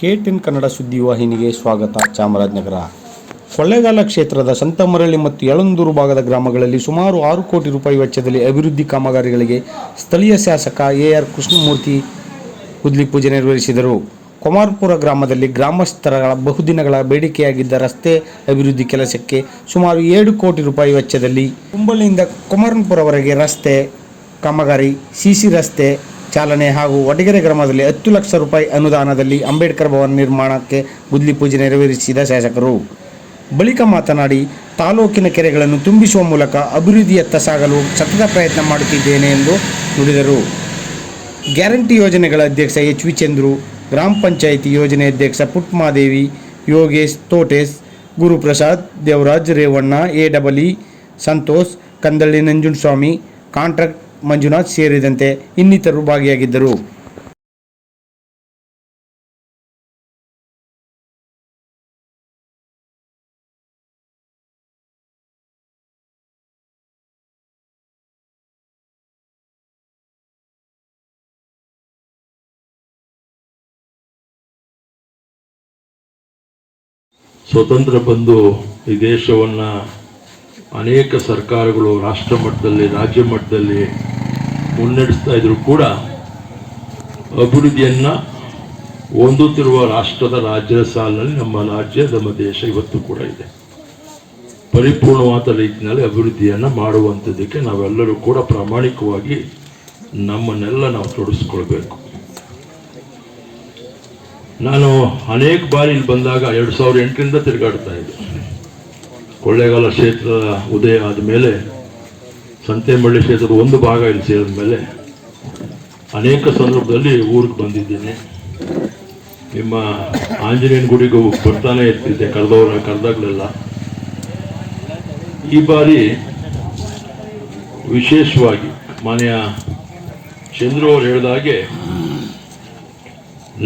K ten Kannada ಸುದ್ದಿವಾಹಿನಿಗೆ ಸ್ವಾಗತ, ಚಾಮರಾಜನಗರ. ಕೊಳ್ಳೇಗಾಲ ಕ್ಷೇತ್ರದ ಸಂತಮರಳ್ಳಿ ಮತ್ತು ಯಳಂದೂರು ಭಾಗದ ಗ್ರಾಮಗಳಲ್ಲಿ ಸುಮಾರು ಆರು ಕೋಟಿ ರೂಪಾಯಿ ವೆಚ್ಚದಲ್ಲಿ ಅಭಿವೃದ್ಧಿ ಕಾಮಗಾರಿಗಳಿಗೆ ಸ್ಥಳೀಯ ಶಾಸಕ ಎ ಆರ್ ಕೃಷ್ಣಮೂರ್ತಿ ಕುದ್ಲಿ ಪೂಜೆ ನೆರವೇರಿಸಿದರು. ಕುಮಾರ್ಪುರ ಗ್ರಾಮದಲ್ಲಿ ಗ್ರಾಮಸ್ಥರ ಬಹುದಿನಗಳ ಬೇಡಿಕೆಯಾಗಿದ್ದ ರಸ್ತೆ ಅಭಿವೃದ್ಧಿ ಕೆಲಸಕ್ಕೆ ಸುಮಾರು ಏಳು ಕೋಟಿ ರೂಪಾಯಿ ವೆಚ್ಚದಲ್ಲಿ ಕುಂಬಳಿಯಿಂದ ಕುಮಾರ್ಪುರವರೆಗೆ ರಸ್ತೆ ಕಾಮಗಾರಿ ಸಿಸಿ ರಸ್ತೆ ಚಾಲನೆ ಹಾಗೂ ವಡಗೆರೆ ಗ್ರಾಮದಲ್ಲಿ ಹತ್ತು ಲಕ್ಷ ರೂಪಾಯಿ ಅನುದಾನದಲ್ಲಿ ಅಂಬೇಡ್ಕರ್ ಭವನ ನಿರ್ಮಾಣಕ್ಕೆ ಗುದ್ಲಿ ಪೂಜೆ ನೆರವೇರಿಸಿದ ಶಾಸಕರು. ಬಳಿಕ ಮಾತನಾಡಿ, ತಾಲೂಕಿನ ಕೆರೆಗಳನ್ನು ತುಂಬಿಸುವ ಮೂಲಕ ಅಭಿವೃದ್ಧಿಯತ್ತ ಸಾಗಲು ಸತತ ಪ್ರಯತ್ನ ಮಾಡುತ್ತಿದ್ದೇನೆ ಎಂದು ನುಡಿದರು. ಗ್ಯಾರಂಟಿ ಯೋಜನೆಗಳ ಅಧ್ಯಕ್ಷ ಎಚ್ ವಿ ಚಂದ್ರು ಗ್ರಾಮ ಪಂಚಾಯಿತಿ ಯೋಜನೆ ಅಧ್ಯಕ್ಷ Putmadevi, Yogesh Thotesh, Guruprasad Devaraj Revanna A double Santhosh, Kandalli Nanjundaswamy, contract Manjunath ಸೇರಿದಂತೆ ಇನ್ನಿತರರು ಭಾಗಿಯಾಗಿದ್ದರು. ಸ್ವತಂತ್ರ ಬಂದು ಈ ದೇಶವನ್ನು ಅನೇಕ ಸರ್ಕಾರಗಳು ರಾಷ್ಟ್ರ ಮಟ್ಟದಲ್ಲಿ ರಾಜ್ಯ ಮಟ್ಟದಲ್ಲಿ ಮುನ್ನಡೆಸ್ತಾ ಇದ್ರು ಕೂಡ ಅಭಿವೃದ್ಧಿಯನ್ನು ಹೊಂದುತ್ತಿರುವ ರಾಷ್ಟ್ರದ ರಾಜ್ಯದ ಸಾಲಿನಲ್ಲಿ ನಮ್ಮ ರಾಜ್ಯ, ನಮ್ಮ ದೇಶ ಇವತ್ತು ಕೂಡ ಇದೆ. ಪರಿಪೂರ್ಣವಾದ ರೀತಿಯಲ್ಲಿ ಅಭಿವೃದ್ಧಿಯನ್ನು ಮಾಡುವಂಥದ್ದಕ್ಕೆ ನಾವೆಲ್ಲರೂ ಕೂಡ ಪ್ರಾಮಾಣಿಕವಾಗಿ ನಮ್ಮನ್ನೆಲ್ಲ ನಾವು ತೊಡಗಿಸ್ಕೊಳ್ಬೇಕು ನಾನು ಅನೇಕ ಬಾರಿ ಇಲ್ಲಿ ಬಂದಾಗ ಎರಡು ಸಾವಿರದ ಎಂಟರಿಂದ ತಿರುಗಾಡ್ತಾ ಇದ್ದೆ. ಕೊಳ್ಳೇಗಾಲ ಕ್ಷೇತ್ರದ ಉದಯ ಆದ ಮೇಲೆ ಸಂತೆಮಳ್ಳಿ ಕ್ಷೇತ್ರದ ಒಂದು ಭಾಗ ಇಲ್ಲಿ ಸೇರಿದ ಮೇಲೆ ಅನೇಕ ಸಂದರ್ಭದಲ್ಲಿ ಊರಿಗೆ ಬಂದಿದ್ದೇನೆ. ನಿಮ್ಮ ಆಂಜನೇಯನ ಗುಡಿಗೂ ಬರ್ತಾನೆ ಇರ್ತಿದ್ದೆ ಕರೆದವ್ರ ಕರೆದಾಗಲೆಲ್ಲ. ಈ ಬಾರಿ ವಿಶೇಷವಾಗಿ ಮಾನ್ಯ ಚಂದ್ರು ಅವರು ಹೇಳಿದ ಹಾಗೆ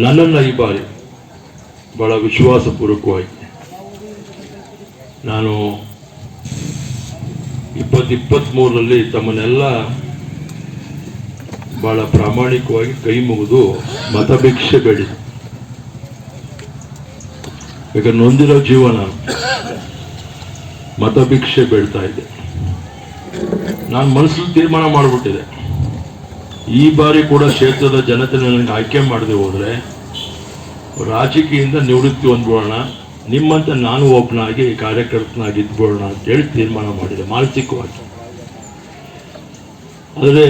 ನನ್ನನ್ನು ಈ ಬಾರಿ ಭಾಳ ವಿಶ್ವಾಸಪೂರ್ವಕವಾಗಿ ನಾನು ಇಪ್ಪತ್ತು ಇಪ್ಪತ್ತ್ಮೂರರಲ್ಲಿ ತಮ್ಮನ್ನೆಲ್ಲ ಬಹಳ ಪ್ರಾಮಾಣಿಕವಾಗಿ ಕೈ ಮುಗಿದು ಮತಭಿಕ್ಷೆ ಬೇಡಿ ಯಾಕಂದ್ರೆ ನೊಂದಿರೋ ಜೀವನ ಮತಭಿಕ್ಷೆ ಬೇಡ್ತಾ ಇದೆ. ನಾನು ಮನಸ್ಸಲ್ಲಿ ತೀರ್ಮಾನ ಮಾಡಿಬಿಟ್ಟಿದೆ. ಈ ಬಾರಿ ಕೂಡ ಕ್ಷೇತ್ರದ ಜನತೆ ನನಗೆ ಆಯ್ಕೆ ಮಾಡದೆ ಹೋದರೆ ರಾಜಕೀಯದಿಂದ ನಿವೃತ್ತಿ ಹೊಂದ್ಬೋಣ ನಿಮ್ಮಂತೆ ನಾನು ಒಬ್ಬನಾಗಿ ಕಾರ್ಯಕರ್ತನಾಗಿ ಇದ್ಬೋಣ ಅಂತೇಳಿ ತೀರ್ಮಾನ ಮಾಡಿದೆ ಮಾನಸಿಕವಾಗಿ. ಆದರೆ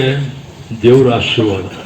ದೇವರ ಆಶೀರ್ವಾದ.